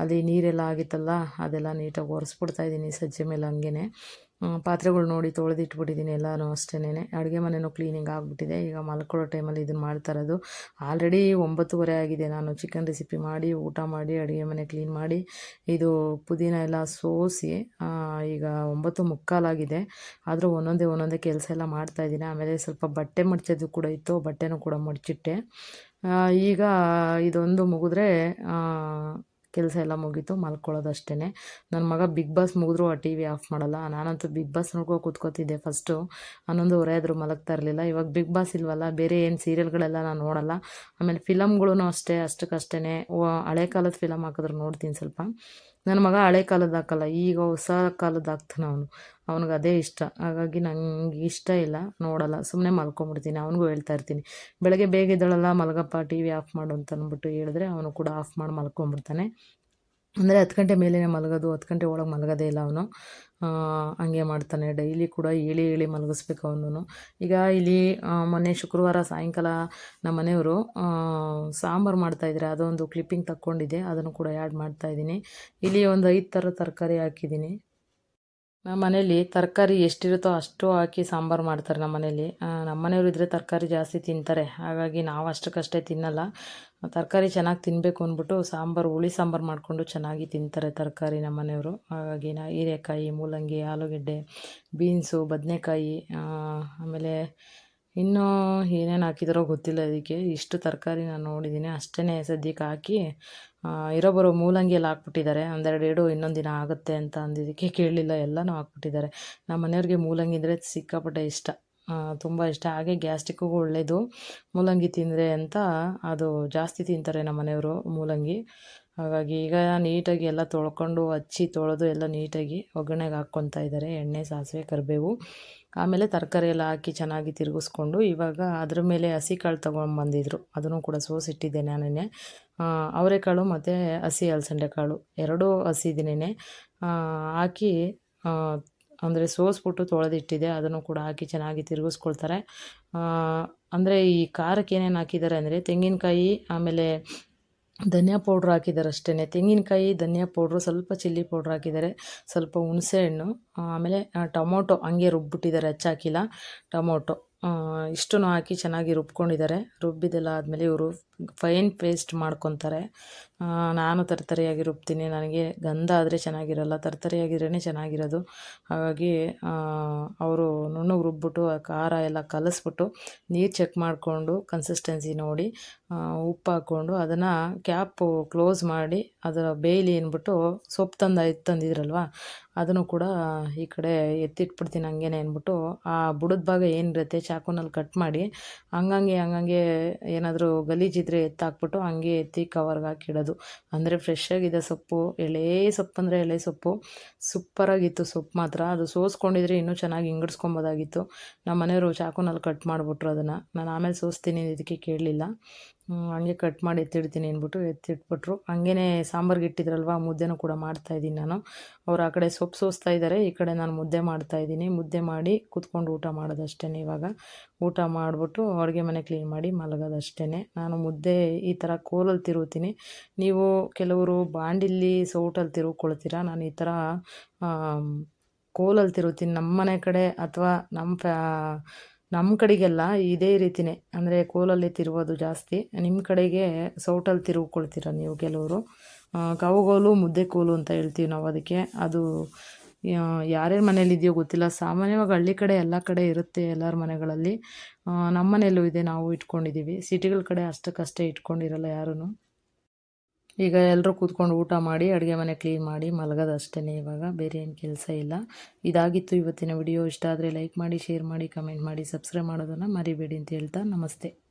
ಅಲ್ಲಿ ನೀರೆಲ್ಲ ಆಗಿತ್ತಲ್ಲ, ಅದೆಲ್ಲ ನೀಟಾಗಿ ಒರೆಸ್ಬಿಡ್ತಾ ಇದ್ದೀನಿ ಸಜ್ಜೆ ಮೇಲೆ ಹಂಗೇ ಪಾತ್ರೆಗಳು ನೋಡಿ ತೊಳೆದಿಟ್ಬಿಟ್ಟಿದ್ದೀನಿ ಎಲ್ಲನೂ ಅಷ್ಟೇನೆ. ಅಡುಗೆ ಮನೆಯೂ ಕ್ಲೀನಿಂಗ್ ಆಗಿಬಿಟ್ಟಿದೆ. ಈಗ ಮಲ್ಕೊಳ್ಳೋ ಟೈಮಲ್ಲಿ ಇದನ್ನು ಮಾಡ್ತಾ ಇರೋದು. ಆಲ್ರೆಡಿ ಒಂಬತ್ತುವರೆ ಆಗಿದೆ. ನಾನು ಚಿಕನ್ ರೆಸಿಪಿ ಮಾಡಿ, ಊಟ ಮಾಡಿ, ಅಡುಗೆ ಮನೆ ಕ್ಲೀನ್ ಮಾಡಿ, ಇದು ಪುದೀನ ಎಲ್ಲ ಸೋಸಿ ಈಗ ಒಂಬತ್ತು ಮುಕ್ಕಾಲಾಗಿದೆ ಆದರೂ ಒಂದೊಂದೇ ಒಂದೊಂದೇ ಕೆಲಸ ಎಲ್ಲ ಮಾಡ್ತಾ ಇದ್ದೀನಿ. ಆಮೇಲೆ ಸ್ವಲ್ಪ ಬಟ್ಟೆ ಮಡ್ಚೋದು ಕೂಡ ಇತ್ತು. ಬಟ್ಟೆನೂ ಕೂಡ ಮಡಚಿಟ್ಟೆ. ಈಗ ಇದೊಂದು ಮುಗಿದ್ರೆ ಕೆಲಸ ಎಲ್ಲ ಮುಗೀತು ಮಲ್ಕೊಳ್ಳೋದು ಅಷ್ಟೇ ನನ್ನ ಮಗ ಬಿಗ್ ಬಾಸ್ ಮುಗಿದ್ರು ಆ ಟಿ ವಿ ಆಫ್ ಮಾಡಲ್ಲ. ನಾನಂತೂ ಬಿಗ್ ಬಾಸ್ ನೋಡ್ಕೊ ಕೂತ್ಕೋತಿದ್ದೆ ಫಸ್ಟು ಹನ್ನೊಂದುವರೆ ಆದರೂ ಮಲಗ್ತಾ ಇರಲಿಲ್ಲ. ಇವಾಗ ಬಿಗ್ ಬಾಸ್ ಇಲ್ವಲ್ಲ, ಬೇರೆ ಏನು ಸೀರಿಯಲ್ಗಳೆಲ್ಲ ನಾನು ನೋಡಲ್ಲ. ಆಮೇಲೆ ಫಿಲಮ್ಗಳೂ ಅಷ್ಟೇ ಅಷ್ಟಕ್ಕಷ್ಟೇ ಹಳೆ ಕಾಲದ ಫಿಲಮ್ ಹಾಕಿದ್ರೆ ನೋಡ್ತೀನಿ ಸ್ವಲ್ಪ. ನನ್ನ ಮಗ ಹಳೆ ಕಾಲದ ಹಾಕಲ್ಲ, ಈಗ ಹೊಸ ಕಾಲದ ಹಾಕ್ತಾನೆ ಅವನು. ಅವನಿಗೆ ಅದೇ ಇಷ್ಟ. ಹಾಗಾಗಿ ನಂಗೆ ಇಷ್ಟ ಇಲ್ಲ, ನೋಡಲ್ಲ. ಸುಮ್ಮನೆ ಮಲ್ಕೊಂಬಿಡ್ತೀನಿ, ಅವನಿಗೂ ಹೇಳ್ತಾ ಇರ್ತೀನಿ. ಬೆಳಗ್ಗೆ ಬೇಗ ಇದ್ದಳಲ್ಲ ಮಲಗಪ್ಪ ಟಿ ವಿ ಆಫ್ ಮಾಡು ಅಂತ ಅಂದ್ಬಿಟ್ಟು ಹೇಳಿದ್ರೆ ಅವನು ಕೂಡ ಆಫ್ ಮಾಡಿ ಮಲ್ಕೊಂಬಿಡ್ತಾನೆ. ಅಂದರೆ ಹತ್ತು ಗಂಟೆ ಮೇಲೇ ಮಲಗೋದು, ಹತ್ತು ಗಂಟೆ ಒಳಗೆ ಮಲಗೋದೇ ಇಲ್ಲ ಅವನು. ಹಂಗೆ ಮಾಡ್ತಾನೆ ಡೈಲಿ ಕೂಡ ಹೇಳಿ ಹೇಳಿ ಮಲಗಿಸ್ಬೇಕು ಅವನು ಈಗ ಇಲ್ಲಿ ಮೊನ್ನೆ ಶುಕ್ರವಾರ ಸಾಯಂಕಾಲ ನಮ್ಮ ಮನೆಯವರು ಸಾಂಬಾರು ಮಾಡ್ತಾಯಿದ್ರೆ ಅದೊಂದು ಕ್ಲಿಪ್ಪಿಂಗ್ ತಕ್ಕೊಂಡಿದ್ದೆ. ಅದನ್ನು ಕೂಡ ಆ್ಯಡ್ ಮಾಡ್ತಾಯಿದ್ದೀನಿ ಇಲ್ಲಿ ಒಂದು ಐದು ಥರ ತರಕಾರಿ ಹಾಕಿದ್ದೀನಿ. ನಮ್ಮ ಮನೇಲಿ ತರಕಾರಿ ಎಷ್ಟಿರುತ್ತೋ ಅಷ್ಟು ಹಾಕಿ ಸಾಂಬಾರು ಮಾಡ್ತಾರೆ ನಮ್ಮ ಮನೇಲಿ. ನಮ್ಮ ಮನೆಯವರು ಇದ್ದರೆ ತರಕಾರಿ ಜಾಸ್ತಿ ತಿಂತಾರೆ. ಹಾಗಾಗಿ ನಾವು ಅಷ್ಟಕ್ಕಷ್ಟೇ ತಿನ್ನಲ್ಲ. ತರಕಾರಿ ಚೆನ್ನಾಗಿ ತಿನ್ನಬೇಕು ಅಂದ್ಬಿಟ್ಟು ಸಾಂಬಾರು, ಹುಳಿ ಸಾಂಬಾರು ಮಾಡಿಕೊಂಡು ಚೆನ್ನಾಗಿ ತಿಂತಾರೆ ತರಕಾರಿ ನಮ್ಮ ಮನೆಯವರು. ಹಾಗಾಗಿ ನಾ ಹೀರೆಕಾಯಿ, ಮೂಲಂಗಿ, ಆಲೂಗೆಡ್ಡೆ, ಬೀನ್ಸು, ಬದನೆಕಾಯಿ ಆಮೇಲೆ ಇನ್ನೂ ಏನೇನು ಹಾಕಿದಾರೋ ಗೊತ್ತಿಲ್ಲ ಇದಕ್ಕೆ ಇಷ್ಟು ತರಕಾರಿ ನಾನು ನೋಡಿದ್ದೀನಿ ಅಷ್ಟೇ ಸದ್ಯಕ್ಕೆ ಹಾಕಿ ಇರೋ ಬರೋ ಮೂಲಂಗಿ ಎಲ್ಲ ಹಾಕ್ಬಿಟ್ಟಿದ್ದಾರೆ. ಒಂದೆರಡು ಇಡು ಇನ್ನೊಂದು ದಿನ ಆಗುತ್ತೆ ಅಂತ ಅಂದಿದ್ದಕ್ಕೆ ಕೇಳಲಿಲ್ಲ. ಎಲ್ಲನೂ ಹಾಕ್ಬಿಟ್ಟಿದ್ದಾರೆ. ನಮ್ಮ ಮನೆಯವ್ರಿಗೆ ಮೂಲಂಗಿ ಅಂದರೆ ಸಿಕ್ಕಾಪಟ್ಟೆ ಇಷ್ಟ. ತುಂಬ ಇಷ್ಟ. ಹಾಗೆ ಗ್ಯಾಸ್ಟ್ರಿಕ್ಕಿಗೂ ಒಳ್ಳೆಯದು ಮೂಲಂಗಿ ತಿಂದರೆ ಅಂತ ಅದು ಜಾಸ್ತಿ ತಿಂತಾರೆ ನಮ್ಮ ಮನೆಯವರು ಮೂಲಂಗಿ. ಹಾಗಾಗಿ ಈಗ ನೀಟಾಗಿ ಎಲ್ಲ ತೊಳ್ಕೊಂಡು ಹಚ್ಚಿ ತೊಳೆದು ಎಲ್ಲ ನೀಟಾಗಿ ಒಗ್ಗರಣೆಗೆ ಹಾಕ್ಕೊತಾ ಇದ್ದಾರೆ. ಎಣ್ಣೆ, ಸಾಸಿವೆ, ಕರಿಬೇವು. ಆಮೇಲೆ ತರಕಾರಿ ಎಲ್ಲ ಹಾಕಿ ಚೆನ್ನಾಗಿ ತಿರುಗಿಸ್ಕೊಂಡು ಇವಾಗ ಅದ್ರ ಮೇಲೆ ಹಸಿ ಕಾಳು ತೊಗೊಂಬಂದಿದ್ರು. ಅದನ್ನು ಕೂಡ ಸೋಸಿಟ್ಟಿದ್ದೆ ನಾನೇ ಅವರೆಕಾಳು ಮತ್ತು ಹಸಿ ಅಲಸಂಡೆ ಕಾಳು, ಎರಡೂ ಹಸಿದಿನೇ ಹಾಕಿ ಅಂದರೆ ಸೋಸ್ಬಿಟ್ಟು ತೊಳೆದಿಟ್ಟಿದೆ ಅದನ್ನು ಕೂಡ ಹಾಕಿ ಚೆನ್ನಾಗಿ ತಿರುಗಿಸ್ಕೊಳ್ತಾರೆ. ಅಂದರೆ ಈ ಖಾರಕ್ಕೆ ಏನೇನು ಹಾಕಿದ್ದಾರೆ ಅಂದರೆ ತೆಂಗಿನಕಾಯಿ, ಆಮೇಲೆ ಧನಿಯಾ ಪೌಡ್ರ್ ಹಾಕಿದ್ದಾರೆ ಅಷ್ಟೇ ತೆಂಗಿನಕಾಯಿ, ಧನಿಯಾ ಪೌಡ್ರು, ಸ್ವಲ್ಪ ಚಿಲ್ಲಿ ಪೌಡ್ರ್ ಹಾಕಿದ್ದಾರೆ, ಸ್ವಲ್ಪ ಹುಣಸೆಹಣ್ಣು ಆಮೇಲೆ ಟೊಮೊಟೊ ಹಂಗೆ ರುಬ್ಬಿಟ್ಟಿದ್ದಾರೆ ಹೆಚ್ಚಾಕಿಲ್ಲ ಟೊಮೊಟೊ ಇಷ್ಟನ್ನು ಹಾಕಿ ಚೆನ್ನಾಗಿ ರುಬ್ಕೊಂಡಿದ್ದಾರೆ. ರುಬ್ಬಿದೆಲ್ಲ ಆದಮೇಲೆ ಇವರು ಫೈನ್ ಪೇಸ್ಟ್ ಮಾಡ್ಕೊತಾರೆ. ನಾನು ತರ್ತರಿಯಾಗಿ ರುಬ್ತೀನಿ, ನನಗೆ ಗಂಧ ಆದರೆ ಚೆನ್ನಾಗಿರಲ್ಲ ತರ್ತರಿಯಾಗಿದ್ರೇ ಚೆನ್ನಾಗಿರೋದು. ಹಾಗಾಗಿ ಅವರು ನುಣ್ಣಗೆ ರುಬ್ಬಿಟ್ಟು ಖಾರ ಎಲ್ಲ ಕಲಸ್ಬಿಟ್ಟು, ನೀರು ಚೆಕ್ ಮಾಡಿಕೊಂಡು ಕನ್ಸಿಸ್ಟೆನ್ಸಿ ನೋಡಿ ಉಪ್ಪು ಹಾಕ್ಕೊಂಡು ಅದನ್ನು ಕ್ಯಾಪು ಕ್ಲೋಸ್ ಮಾಡಿ ಅದರ ಬೇಯ್ಲಿ ಅಂದ್ಬಿಟ್ಟು ಸೊಪ್ಪು ತಂದು ಇದು ತಂದಿದ್ರಲ್ವ, ಅದನ್ನು ಕೂಡ ಈ ಕಡೆ ಎತ್ತಿಟ್ಬಿಡ್ತೀನಿ ಹಂಗೇನೆ ಅಂದ್ಬಿಟ್ಟು ಆ ಬುಡದ ಭಾಗ ಏನಿರುತ್ತೆ ಚಾಕುನಲ್ಲಿ ಕಟ್ ಮಾಡಿ ಹಂಗಂಗೆ ಹಂಗಂಗೆ ಏನಾದರೂ ಗಲೀಜಿದ್ರೆ ಎತ್ತಾಕ್ಬಿಟ್ಟು ಹಂಗೆ ಎತ್ತಿ ಕವರ್ಗೆ ಹಾಕಿಡೋದು ಅಂದರೆ ಫ್ರೆಶ್ ಆಗಿದೆ ಸೊಪ್ಪು, ಎಳೆ ಸೊಪ್ಪು ಅಂದರೆ ಎಳೆ ಸೊಪ್ಪು ಸೂಪರಾಗಿತ್ತು ಸೊಪ್ಪು ಮಾತ್ರ. ಅದು ಸೋಸ್ಕೊಂಡಿದ್ರೆ ಇನ್ನೂ ಚೆನ್ನಾಗಿ ಹಿಂಗಡ್ಸ್ಕೊಬೋದಾಗಿತ್ತು. ನಮ್ಮ ಮನೆಯವರು ಚಾಕುನಲ್ಲಿ ಕಟ್ ಮಾಡಿಬಿಟ್ರು ಅದನ್ನು. ನಾನು ಆಮೇಲೆ ಸೋಸ್ತೀನಿ ಇದಕ್ಕೆ ಕೇಳಲಿಲ್ಲ. ಹಂಗೆ ಕಟ್ ಮಾಡಿ ಎತ್ತಿಡ್ತೀನಿ ಅಂದ್ಬಿಟ್ಟು ಎತ್ತಿಟ್ಬಿಟ್ರು. ಹಂಗೇ ಸಾಂಬಾರ್ಗೆ ಇಟ್ಟಿದ್ರಲ್ವ, ಮುದ್ದೆನೂ ಕೂಡ ಮಾಡ್ತಾಯಿದ್ದೀನಿ ನಾನು. ಅವ್ರು ಆ ಕಡೆ ಸೊಪ್ಪು ಸೋಸ್ತಾ ಇದ್ದಾರೆ ಈ ಕಡೆ ನಾನು ಮುದ್ದೆ ಮಾಡ್ತಾಯಿದ್ದೀನಿ ಮುದ್ದೆ ಮಾಡಿ ಕೂತ್ಕೊಂಡು ಊಟ ಮಾಡೋದಷ್ಟೇ ಇವಾಗ. ಊಟ ಮಾಡಿಬಿಟ್ಟು ಅಡುಗೆ ಮನೆ ಕ್ಲೀನ್ ಮಾಡಿ ಮಲಗೋದಷ್ಟೇ ನಾನು ಮುದ್ದೆ ಈ ಥರ ಕೋಲಲ್ಲಿ ತಿರುತ್ತೀನಿ ನೀವು ಕೆಲವರು ಬಾಂಡಿಲ್ಲಿ ಸೌಟಲ್ಲಿ ತಿರುಕೊಳ್ತೀರಾ ನಾನು ಈ ಥರ ಕೋಲಲ್ಲಿ ತಿರುತ್ತೀನಿ ನಮ್ಮ ಮನೆ ಕಡೆ ಅಥವಾ ನಮ್ಮ ಫ್ಯಾ ನಮ್ಮ ಕಡೆಗೆಲ್ಲ ಇದೇ ರೀತಿನೇ, ಅಂದರೆ ಕೋಲಲ್ಲಿ ತಿರುವುದು ಜಾಸ್ತಿ. ನಿಮ್ಮ ಕಡೆಗೆ ಸೌಟಲ್ಲಿ ತಿರುಗ್ಕೊಳ್ತೀರ ನೀವು ಕೆಲವರು? ಕವಗೋಲು ಮುದ್ದೆ ಕೋಲು ಅಂತ ಹೇಳ್ತೀವಿ ನಾವು ಅದಕ್ಕೆ. ಅದು ಯಾರ್ಯಾರ ಮನೇಲಿ ಇದೆಯೋ ಗೊತ್ತಿಲ್ಲ. ಸಾಮಾನ್ಯವಾಗಿ ಹಳ್ಳಿ ಕಡೆ ಎಲ್ಲ ಕಡೆ ಇರುತ್ತೆ ಎಲ್ಲರ ಮನೆಗಳಲ್ಲಿ. ನಮ್ಮ ಮನೆಯಲ್ಲೂ ಇದೆ, ನಾವು ಇಟ್ಕೊಂಡಿದ್ದೀವಿ. ಸಿಟಿಗಳ ಕಡೆ ಅಷ್ಟಕ್ಕಷ್ಟೇ ಇಟ್ಕೊಂಡಿರಲ್ಲ ಯಾರೂ ಈಗ ಎಲ್ಲರೂ ಕೂತ್ಕೊಂಡು ಊಟ ಮಾಡಿ, ಅಡುಗೆ ಮನೆ ಕ್ಲೀನ್ ಮಾಡಿ, ಮಲಗೋದು ಅಷ್ಟೇ ಇವಾಗ, ಬೇರೆ ಏನು ಕೆಲಸ ಇಲ್ಲ. ಇದಾಗಿತ್ತು ಇವತ್ತಿನ ವಿಡಿಯೋ ಇಷ್ಟ ಆದರೆ ಲೈಕ್ ಮಾಡಿ ಶೇರ್ ಮಾಡಿ ಕಮೆಂಟ್ ಮಾಡಿ ಸಬ್ಸ್ಕ್ರೈಬ್ ಮಾಡೋದನ್ನು ಮರಿಬೇಡಿ ಅಂತ ಹೇಳ್ತಾ ನಮಸ್ತೆ.